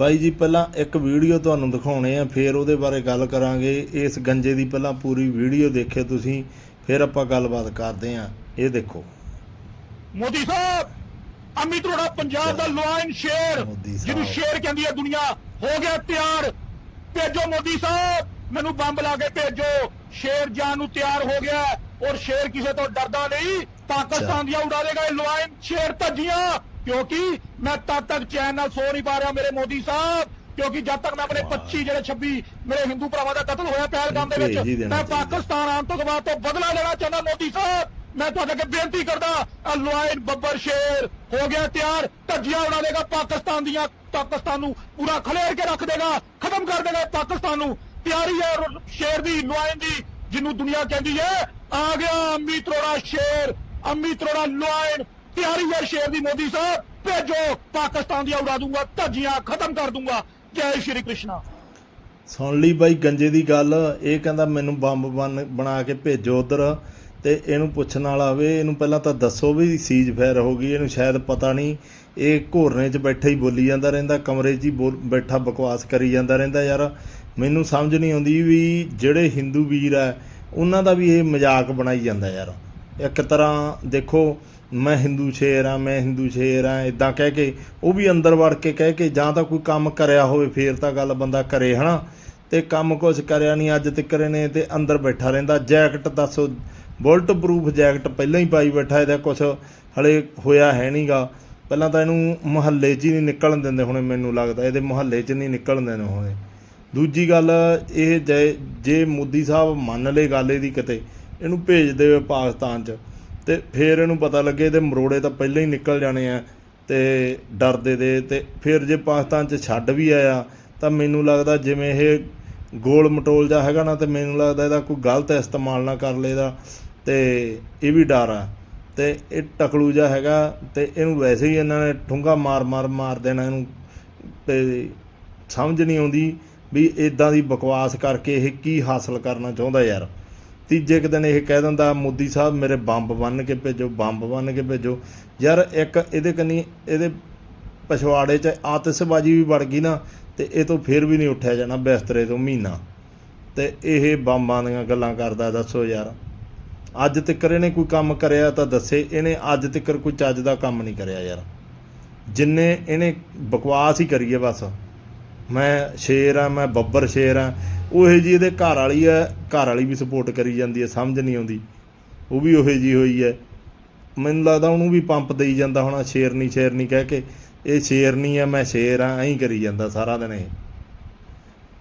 ਬਾਈ ਜੀ ਪਹਿਲਾਂ ਇੱਕ ਵੀਡੀਓ ਤੁਹਾਨੂੰ ਦਿਖਾਉਣੇ ਆ ਫਿਰ ਉਹਦੇ ਬਾਰੇ ਗੱਲ ਕਰਾਂਗੇ। ਇਸ ਗੰਜੇ ਦੀ ਪਹਿਲਾਂ ਪੂਰੀ ਵੀਡੀਓ ਦੇਖਿਓ ਤੁਸੀਂ ਫਿਰ ਆਪਾਂ ਗੱਲਬਾਤ ਕਰਦੇ ਆ। ਇਹ ਦੇਖੋ। ਮੋਦੀ ਸਾਹਿਬ ਅਮਿਤ ਅਰੋੜਾ ਪੰਜਾਬ ਦਾ ਲੋਇਨ ਸ਼ੇਰ। ਜਿਹਨੂੰ ਸ਼ੇਰ ਕਹਿੰਦੀ ਹੈ ਦੁਨੀਆ ਹੋ ਗਿਆ ਤਿਆਰ। ਭੇਜੋ ਮੋਦੀ ਸਾਹਿਬ ਮੈਨੂੰ ਬੰਬ ਲਾ ਕੇ ਭੇਜੋ। ਸ਼ੇਰ ਜਾਨ ਨੂੰ ਤਿਆਰ ਹੋ ਗਿਆ ਔਰ ਸ਼ੇਰ ਕਿਸੇ ਤੋਂ ਡਰਦਾ ਨਹੀਂ ਪਾਕਿਸਤਾਨ ਦੀਆਂ ਉਡਾ ਦੇਗਾ ਇਹ ਲੋਇਨ ਸ਼ੇਰ ਧੱਜੀਆਂ। ਕਿਉਂਕਿ ਮੈਂ ਤਦ ਤੱਕ ਚੈਨ ਨਾਲ ਸੋ ਨਹੀਂ ਪਾ ਰਿਹਾ ਮੇਰੇ ਮੋਦੀ ਸਾਹਿਬ। ਕਿਉਂਕਿ ਜਦ ਤੱਕ ਮੈਂ ਆਪਣੇ 25 ਜਿਹੜੇ 26 ਮੇਰੇ ਹਿੰਦੂ ਭਰਾਵਾਂ ਦਾ ਕਤਲ ਹੋਇਆ ਪਹਿਲਗਾਮ ਦੇ ਵਿੱਚ ਮੈਂ। ਪਾਕਿਸਤਾਨ ਆਤੰਕਵਾਦ ਤੋਂ ਬਦਲਾ ਲੈਣਾ ਚਾਹੁੰਦਾ ਮੋਦੀ ਸਾਹਿਬ। ਮੈਂ ਤੁਹਾਡੇ ਅੱਗੇ ਬੇਨਤੀ ਕਰਦਾ ਲੋਇਨ ਬੱਬਰ ਸ਼ੇਰ ਹੋ ਗਿਆ ਤਿਆਰ ਧੱਜੀਆਂ ਉਡਾ ਦੇਗਾ ਪਾਕਿਸਤਾਨ ਦੀਆਂ ਪਾਕਿਸਤਾਨ ਨੂੰ ਪੂਰਾ ਖਲੇਰ ਕੇ ਰੱਖ ਦੇਗਾ ਖਤਮ ਕਰ ਦੇਗਾ ਪਾਕਿਸਤਾਨ ਨੂੰ। ਤਿਆਰੀ ਹੈ ਸ਼ੇਰ ਦੀ ਲੋਇਨ ਦੀ ਜਿਹਨੂੰ ਦੁਨੀਆ ਕਹਿੰਦੀ ਹੈ ਆ ਗਿਆ ਅੰਮੀ ਤਰੋੜਾ ਸ਼ੇਰ ਅੰਮੀ ਤਰੋੜਾ ਲੋਇਨ ਤਿਆਰੀ ਹੈ ਸ਼ੇਰ ਦੀ ਮੋਦੀ ਸਾਹਿਬ, ਭੇਜੋ, ਪਾਕਿਸਤਾਨ ਦੀਆਂ ਉਡਾ ਦੂੰਗਾ, ਧੱਜੀਆਂ ਖਤਮ ਕਰ ਦੂੰਗਾ। ਜੈ ਸ਼੍ਰੀ ਕ੍ਰਿਸ਼ਨਾ। ਸੁਣ ਲਈ ਬਾਈ ਗੰਜੇ ਦੀ ਗੱਲ, ਇਹ ਕਹਿੰਦਾ ਮੈਨੂੰ ਬੰਬ ਬਣ- ਬਣਾ ਕੇ ਭੇਜੋ ਉਧਰ, ਤੇ ਇਹਨੂੰ ਪੁੱਛਣ ਵਾਲਾ ਹੋਵੇ, ਇਹਨੂੰ ਪਹਿਲਾਂ ਤਾਂ ਦੱਸੋ ਵੀ ਸੀਜ ਫਾਇਰ ਹੋ ਗਈ, ਇਹਨੂੰ ਸ਼ਾਇਦ ਪਤਾ ਨਹੀਂ। ਇਹ ਘੋਰਨੇ 'ਚ ਬੈਠਾ ਹੀ ਬੋਲੀ ਜਾਂਦਾ ਰਹਿੰਦਾ, ਕਮਰੇ 'ਚ ਹੀ ਬੋਲ- ਬੈਠਾ ਬਕਵਾਸ ਕਰੀ ਜਾਂਦਾ ਰਹਿੰਦਾ ਯਾਰ। ਮੈਨੂੰ ਸਮਝ ਨਹੀਂ ਆਉਂਦੀ ਵੀ ਜਿਹੜੇ ਹਿੰਦੂ ਵੀਰ ਆ, ਉਹਨਾਂ ਦਾ ਵੀ ਇਹ ਮਜ਼ਾਕ ਬਣਾਈ ਜਾਂਦਾ ਯਾਰ। ਇੱਕ ਤਰ੍ਹਾਂ ਦੇਖੋ, ਮੈਂ ਹਿੰਦੂ ਸ਼ੇਰ ਆ ਮੈਂ ਹਿੰਦੂ ਸ਼ੇਰ ਆ ਇਦਾਂ ਕਹਿ ਕੇ ਉਹ ਵੀ ਅੰਦਰ ਵੜ ਕੇ ਕਹਿ ਕੇ ਜਾਂ ਤਾਂ ਕੋਈ ਕੰਮ ਕਰਿਆ ਹੋਵੇ, ਫੇਰ ਤਾਂ ਗੱਲ ਬੰਦਾ ਕਰੇ, ਹਨਾ? ਤੇ ਕੰਮ ਕੁਛ ਕਰਿਆ ਨਹੀਂ ਅੱਜ ਤੱਕ ਨੇ ਤੇ ਅੰਦਰ ਬੈਠਾ ਰਹਿੰਦਾ। ਜੈਕਟ ਦੱਸੋ ਬੁਲਟ ਪ੍ਰੂਫ ਜੈਕਟ ਪਹਿਲਾਂ ਹੀ ਪਾਈ ਬੈਠਾ ਇਹਦਾ ਕੁਛ, ਹਲੇ ਹੋਇਆ ਹੈ ਨਹੀਂਗਾ ਪਹਿਲਾਂ ਤਾਂ ਇਹਨੂੰ ਮੁਹੱਲੇ 'ਚ ਹੀ ਨਹੀਂ ਨਿਕਲਣ ਦਿੰਦੇ ਹੁਣੇ, ਮੈਨੂੰ ਲੱਗਦਾ। ਇਹਦੇ ਮੁਹੱਲੇ 'ਚ ਨਹੀਂ ਨਿਕਲਣ ਦਿੰਦੇ ਹੁਣੇ। ਦੂਜੀ ਗੱਲ ਇਹ ਜੇ ਜੇ ਮੋਦੀ ਸਾਹਿਬ ਮੰਨ ਲਏ ਗੱਲ ਇਹਦੀ ਕਿਤੇ ਇਹਨੂੰ ਭੇਜ ਦੇਵੇ ਪਾਕਿਸਤਾਨ 'ਚ। ਤੇ ਫਿਰ ਇਹਨੂੰ ਪਤਾ ਲੱਗੇ ਇਹਦੇ ਮਰੋੜੇ ਤਾਂ ਪਹਿਲਾਂ ਹੀ ਨਿਕਲ ਜਾਣੇ ਆ ਤੇ ਡਰਦੇ ਦੇ ਤੇ ਫਿਰ ਜੇ ਪਾਕਿਸਤਾਨ 'ਚ ਛੱਡ ਵੀ ਆਇਆ ਤਾਂ ਮੈਨੂੰ ਲੱਗਦਾ ਜਿਵੇਂ ਇਹ ਗੋਲ ਮਟੋਲ ਜਾ ਹੈਗਾ ਨਾ ਤੇ ਮੈਨੂੰ ਲੱਗਦਾ ਇਹਦਾ ਕੋਈ ਗਲਤ ਇਸਤੇਮਾਲ ਨਾ ਕਰ ਲੇਦਾ ਤੇ ਇਹ ਵੀ ਡਰ ਆ। ਤੇ ਇਹ ਟਕਲੂ ਜਾ ਹੈਗਾ ਤੇ ਇਹਨੂੰ ਵੈਸੇ ਹੀ ਇਹਨਾਂ ਨੇ ਠੁੰਗਾ ਮਾਰ ਮਾਰ ਮਾਰ ਦੇਣਾ ਇਹਨੂੰ ਤੇ ਸਮਝ ਨਹੀਂ ਆਉਂਦੀ ਵੀ ਇਦਾਂ ਦੀ ਬਕਵਾਸ ਕਰਕੇ ਇਹ ਕੀ ਹਾਸਲ ਕਰਨਾ ਚਾਹੁੰਦਾ ਯਾਰ। ਤੀਜੇ ਕੁ ਦਿਨ ਇਹ ਕਹਿ ਦਿੰਦਾ, ਮੋਦੀ ਸਾਹਿਬ, ਮੇਰੇ ਬੰਬ ਬੰਨ ਕੇ ਭੇਜੋ, ਬੰਬ ਬੰਨ ਕੇ ਭੇਜੋ। ਯਾਰ ਇੱਕ ਇਹਦੇ ਕੰਨੀ ਇਹਦੇ ਪਛਵਾੜੇ 'ਚ ਆਤਿਸ਼ਬਾਜ਼ੀ ਵੀ ਵੜ ਗਈ ਨਾ, ਤੇ ਇਹ ਤੋਂ ਫਿਰ ਵੀ ਨਹੀਂ ਉੱਠਿਆ ਜਾਣਾ ਬਿਸਤਰੇ ਤੋਂ ਮਹੀਨਾ। ਤੇ ਇਹ ਬੰਬਾਂ ਦੀਆਂ ਗੱਲਾਂ ਕਰਦਾ, ਦੱਸੋ ਯਾਰ, ਅੱਜ ਤੱਕ ਇਹਨੇ ਕੋਈ ਕੰਮ ਕਰਿਆ ਤਾਂ ਦੱਸੇ, ਇਹਨੇ ਅੱਜ ਤੱਕ ਕੋਈ ਚੱਜ ਦਾ ਕੰਮ ਨਹੀਂ ਕਰਿਆ ਯਾਰ। ਜਿੰਨੇ ਇਹਨੇ ਬਕਵਾਸ ਹੀ ਕਰੀਏ ਬਸ। ਮੈਂ ਸ਼ੇਰ ਆ, ਮੈਂ ਬੱਬਰ ਸ਼ੇਰ ਆ। ਉਹੇ ਜੀ ਇਹਦੇ ਘਰ ਵਾਲੀ ਆ, ਘਰ ਵਾਲੀ ਵੀ ਸਪੋਰਟ ਕਰੀ ਜਾਂਦੀ ਹੈ ਸਮਝ ਨਹੀਂ ਆਉਂਦੀ। ਉਹ ਵੀ ਉਹੇ ਜੀ ਹੋਈ ਹੈ ਮੈਨੂੰ ਲੱਗਦਾ ਉਹਨੂੰ ਵੀ ਪੰਪ ਦੇਈ ਜਾਂਦਾ ਹੋਣਾ, ਸ਼ੇਰਨੀ ਸ਼ੇਰਨੀ ਕਹਿ ਕੇ। ਇਹ ਸ਼ੇਰਨੀ ਆ, ਮੈਂ ਸ਼ੇਰ ਆ, ਐਂ ਕਰੀ ਜਾਂਦਾ ਸਾਰਾ ਦਿਨ ਇਹ।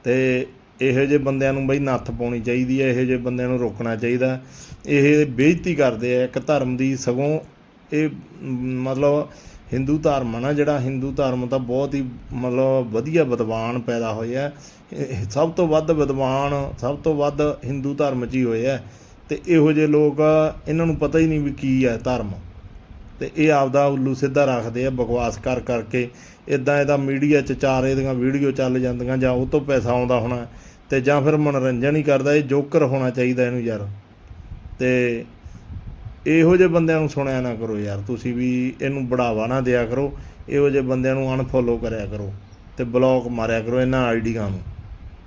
ਤੇ ਇਹੋ ਜਿਹੇ ਬੰਦਿਆਂ ਨੂੰ ਬਈ ਨੱਥ ਪਾਉਣੀ ਚਾਹੀਦੀ ਹੈ ਇਹੋ ਜਿਹੇ ਬੰਦਿਆਂ ਨੂੰ ਰੋਕਣਾ ਚਾਹੀਦਾ। ਇਹ ਬੇਇੱਜ਼ਤੀ ਕਰਦੇ ਆ, ਇੱਕ ਧਰਮ ਦੀ ਸਗੋਂ ਇਹ, ਮਤਲਬ ਹਿੰਦੂ ਧਰਮ ਆ ਨਾ, ਜਿਹੜਾ ਹਿੰਦੂ ਧਰਮ ਤਾਂ ਬਹੁਤ ਹੀ ਮਤਲਬ ਵਧੀਆ ਵਿਦਵਾਨ ਪੈਦਾ ਹੋਏ ਆ। ਸਭ ਤੋਂ ਵੱਧ ਵਿਦਵਾਨ, ਸਭ ਤੋਂ ਵੱਧ ਹਿੰਦੂ ਧਰਮ 'ਚ ਹੀ ਹੋਏ ਆ। ਤੇ ਇਹੋ ਜਿਹੇ ਲੋਕ ਇਹਨਾਂ ਨੂੰ ਪਤਾ ਹੀ ਨਹੀਂ ਵੀ ਕੀ ਹੈ ਧਰਮ। ਤੇ ਇਹ ਆਪਦਾ ਉੱਲੂ ਸਿੱਧਾ ਰੱਖਦੇ ਆ, ਬਕਵਾਸ ਕਰ, ਕਰਕੇ। ਇਦਾਂ ਇਹਦਾ ਮੀਡੀਆ 'ਚ ਚਾਰੇ ਦੀਆਂ ਵੀਡੀਓ ਚੱਲ ਜਾਂਦੀਆਂ ਜਾਂ ਉਹ ਤੋਂ ਪੈਸਾ ਆਉਂਦਾ ਹੋਣਾ, ਤੇ ਜਾਂ ਫਿਰ ਮਨੋਰੰਜਨ ਹੀ ਕਰਦਾ, ਇਹ ਜੋਕਰ ਹੋਣਾ ਚਾਹੀਦਾ ਇਹਨੂੰ ਯਾਰ। ਤੇ ਇਹੋ ਜਿਹੇ ਬੰਦਿਆਂ ਨੂੰ ਸੁਣਿਆ ਨਾ ਕਰੋ ਯਾਰ, ਤੁਸੀਂ ਵੀ ਇਹਨੂੰ ਬੜਾਵਾ ਨਾ ਦਿਆ ਕਰੋ, ਇਹੋ ਜਿਹੇ ਬੰਦਿਆਂ ਨੂੰ ਅਨਫੋਲੋ ਕਰਿਆ ਕਰੋ ਤੇ ਬਲੌਕ ਮਾਰਿਆ ਕਰੋ ਇਹਨਾਂ ਆਈਡੀਆਂ ਨੂੰ।